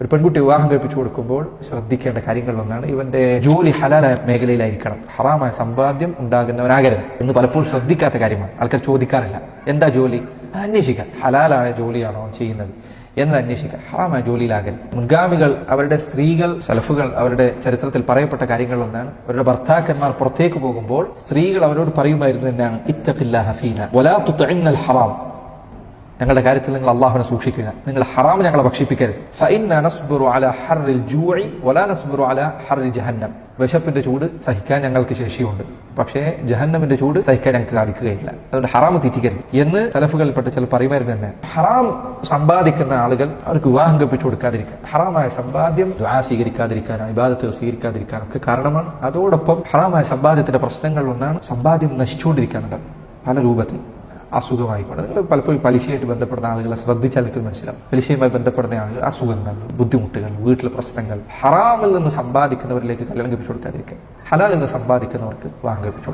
ഒരു പെൺകുട്ടി വിവാഹം കഴിപ്പിച്ചു കൊടുക്കുമ്പോൾ ശ്രദ്ധിക്കേണ്ട കാര്യങ്ങൾ ഒന്നാണ് ഇവന്റെ ജോലി ഹലാലായ മേഖലയിലായിരിക്കണം. ഹറാമായ സമ്പാദ്യം ഉണ്ടാകുന്നവനാകരുത് എന്ന് പലപ്പോഴും ശ്രദ്ധിക്കാത്ത കാര്യമാണ്. ആൾക്കാർ ചോദിക്കാറില്ല. എന്താ ജോലി? അത് ഹലാലായ ജോലിയാണോ ചെയ്യുന്നത്? എന്ന് അന്വേഷിക്കുക. ഹറാമായ ജോലിയിലാകരുത്. മുൻഗാമികൾ അവരുടെ സ്ത്രീകൾ സലഫുകൾ അവരുടെ ചരിത്രത്തിൽ പറയപ്പെട്ട കാര്യങ്ങളിലൊന്നാണ് അവരുടെ ഭർത്താക്കന്മാർ പുറത്തേക്ക് പോകുമ്പോൾ സ്ത്രീകൾ അവരോട് പറയുമായിരുന്നു എന്നാണ്. ഇത്തഖില്ലാ ഹഫീന വലാ ഹറാം. ഞങ്ങളുടെ കാര്യത്തിൽ നിങ്ങൾ അള്ളാഹുവിനെ സൂക്ഷിക്കുക. നിങ്ങൾ ഹറാം ഞങ്ങളെ ഭക്ഷിപ്പിക്കരുത്. ജഹന്നം. വിശപ്പിന്റെ ചൂട് സഹിക്കാൻ ഞങ്ങൾക്ക് ശേഷിയുണ്ട്. പക്ഷേ ജഹന്നമിന്റെ ചൂട് സഹിക്കാൻ ഞങ്ങൾക്ക് സാധിക്കുകയില്ല. അതുകൊണ്ട് ഹറാം തെറ്റിക്കരുത്. എന്ന് തലഫുകളിൽപ്പെട്ട് ചില പറയുമായിരുന്നു തന്നെ. ഹറാം സമ്പാദിക്കുന്ന ആളുകൾ അവർക്ക് വിവാഹം കപ്പിച്ചു കൊടുക്കാതിരിക്കുക ഹറാമായ സമ്പാദ്യം ദ്വാ സ്വീകരിക്കാതിരിക്കാനോ ഇബാദത്തുകൾ സ്വീകരിക്കാതിരിക്കാനോ ഒക്കെ കാരണമാണ്. അതോടൊപ്പം ഹറാമായ സമ്പാദ്യത്തിന്റെ പ്രശ്നങ്ങൾ ഒന്നാണ് സമ്പാദ്യം നശിച്ചുകൊണ്ടിരിക്കാനുണ്ട് പല രൂപത്തിൽ. അസുഖമായിക്കോട്ടെ. നിങ്ങൾ പലപ്പോഴും പലിശയായിട്ട് ബന്ധപ്പെടുന്ന ആളുകളെ ശ്രദ്ധിച്ചാൽ നിങ്ങൾക്ക് മനസ്സിലാവും. പലിശയുമായി ബന്ധപ്പെടുന്ന ആളുകൾ അസുഖങ്ങൾ ബുദ്ധിമുട്ടുകൾ വീട്ടിലെ പ്രശ്നങ്ങൾ ഹറാമിൽ നിന്ന് സമ്പാദിക്കുന്നവരിലേക്ക് കല്യാണം കഴിപ്പിച്ചു കൊടുക്കാതിരിക്കുക. ഹലാലിൽ നിന്ന് സമ്പാദിക്കുന്നവർക്ക് വാങ്ങി കഴിപ്പിച്ചു